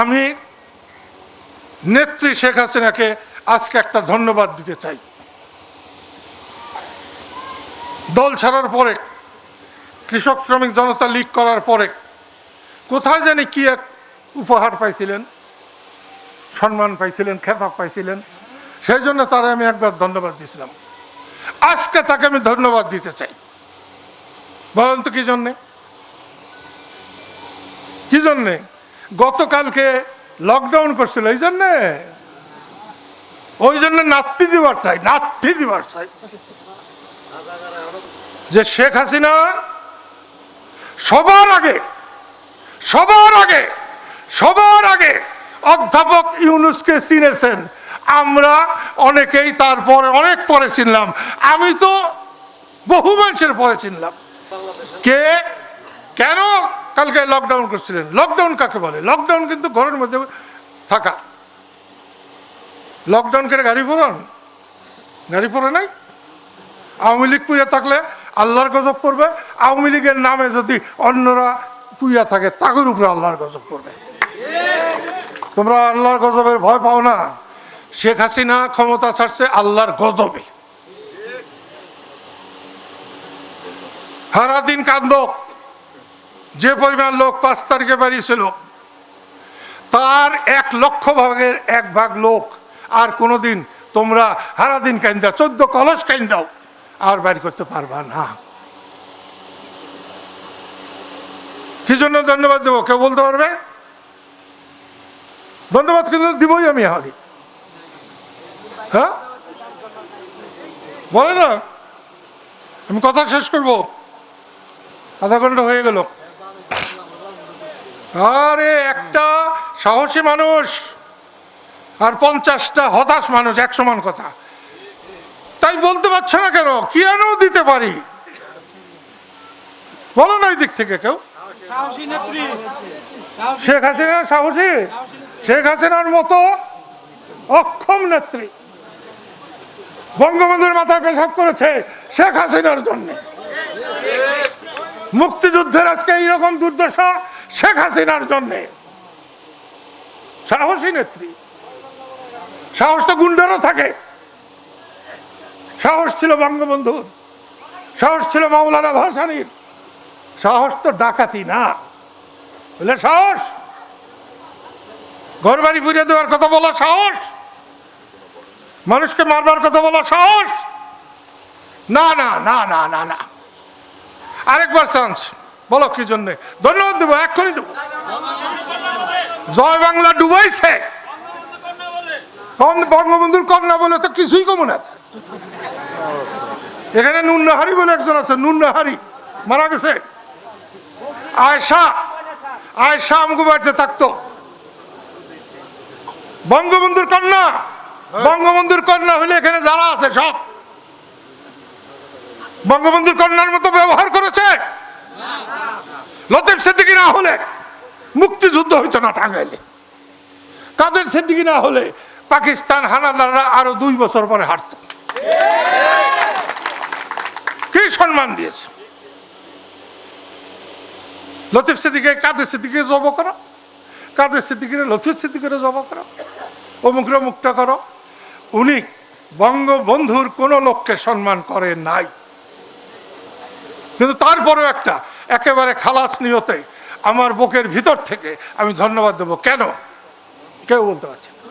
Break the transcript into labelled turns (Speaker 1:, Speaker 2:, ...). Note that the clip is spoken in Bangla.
Speaker 1: আমি নেত্রী শেখ হাসিনাকে আজকে একটা ধন্যবাদ দিতে চাই। দল ছাড়ার পরে, কৃষক শ্রমিক জনতা লীগ করার পরে, কোথায় জানি কি এক উপহার পাইছিলেন, সম্মান পাইছিলেন, খেতাব পাইছিলেন, সেই জন্য তারা আমি একবার ধন্যবাদ দিয়েছিলাম আজকে তাকে আমি ধন্যবাদ দিতে চাই। বলেন তো কি জন্যে? কি জন্যে? গতকালকে লকডাউন করছিল, এই জন্যে? ওই জন্য নাত্তি দিবার চাই নাত্তি দিবার চাই। যে শেখ হাসিনা সবার আগে সবার আগে সবার আগে অধ্যাপক ইউনুসকে চিনেছেন। আমরা অনেকেই তারপরে অনেক পরে চিনলাম। আমি তো বহু মানুষের পরে চিনলাম। কে? কেন? কালকে লকডাউন করছিলেন। লকডাউন কাকে বলে? লকডাউন কিন্তু ঘরের মধ্যে থাকা। লকডাউন করে গাড়ি পড়ান? গাড়ি পড়ে নাই? আওয়ামী লীগ পুইয়া থাকলে আল্লাহর গজব পড়বে। আওয়ামী লীগের নামে যদি অন্যরা পুইয়া থাকে, তাদের উপরে আল্লাহর গজব পড়বে। তোমরা আল্লাহর গজবের ভয় পাও না। শেখ হাসিনা ক্ষমতা ছাড়ছে আল্লাহর গজবে। সারাদিন কান্দ। যে পরিমাণ লোক পাঁচ তারিখে বেরিয়েছিল, তার এক লক্ষ ভাগের এক ভাগ লোক, আর কোনোদিন তোমরা সারাদিন দাও চোদ্দ কলস কাইন্দাও আর বাইর করতে পারবা না। কি জন্য ধন্যবাদ দেবো? কেউ বলতে পারবে? ধন্যবাদ কিন্তু দিবই আমি হারি। হ্যাঁ? বলে না? আমি কথা শেষ করব। আধা ঘণ্টা হয়ে গেল। আরে একটা সাহসী মানুষ আর পঞ্চাশটা হতাশ মানুষ এক সমান কথা। তাই বলতে পারছ না কেন? কেন দিতে পারি? বলো না এই দিক থেকে কেউ। শেখ হাসিনা সাহসী? শেখ হাসিনার মতো অক্ষম নেত্রী। বঙ্গবন্ধুর মাথায় পেশাব করেছে শেখ হাসিনার জন্য। মুক্তিযুদ্ধের আজকে এইরকম দুর্দশা শেখ হাসিনার জন্যে। সাহসী নেত্রী। সাহস তো গুন্ডারও থাকে। সাহস ছিল বঙ্গবন্ধুর। সাহস ছিল মাওলানা ভাসানির। সাহস তো ডাকাতি না। বলে সাহস। ঘর বাড়ি ফিরে দেওয়ার কথা বলা সাহস। মানুষকে মারবার কথা বলা সাহস। না না না না না না। আরেকবার চান্স। বলো কি জন্য? ধন্যবাদ দেবো, এক্ষুনি দেবো। জয় বাংলা ডুবাইছে। বঙ্গবন্ধুর কন্যা বলে, তো কিছুই কমু না। এখানে নুন্নাহারি বলে একজন আছে, নুন্নাহারি। মারা গেছে। আয়সা আয়সা আমগো বাড়িতে থাকতো। বঙ্গবন্ধুর কন্যা। বঙ্গবন্ধুর কন্যা হলে এখানে যারা আছে সব। বঙ্গবন্ধুর কন্যার মতো ব্যবহার সিদ্দিকি না হলে মুক্তিযুদ্ধ হইতো না টাঙ্গাইলে। কাদের সিদ্দিকি না হলে পাকিস্তান হানাদাররা আরও দুই বছর পরে হারত। কি সম্মান দিয়েছে? লতিফ সিদ্দিকে, কাদের সিদ্দিকে জব করো? কাদের সিদ্দিকিরে, লতিফ সিদ্দিকের জব করো? অমুকরে মুক্ত করো? উনি বঙ্গবন্ধুর কোনো লোককে সম্মান করে নাই। কিন্তু তারপরেও একটা, একেবারে খালাস নিয়তে আমার বুকের ভিতর থেকে আমি ধন্যবাদ দেবো। কেন? কেউ বলতে পারছে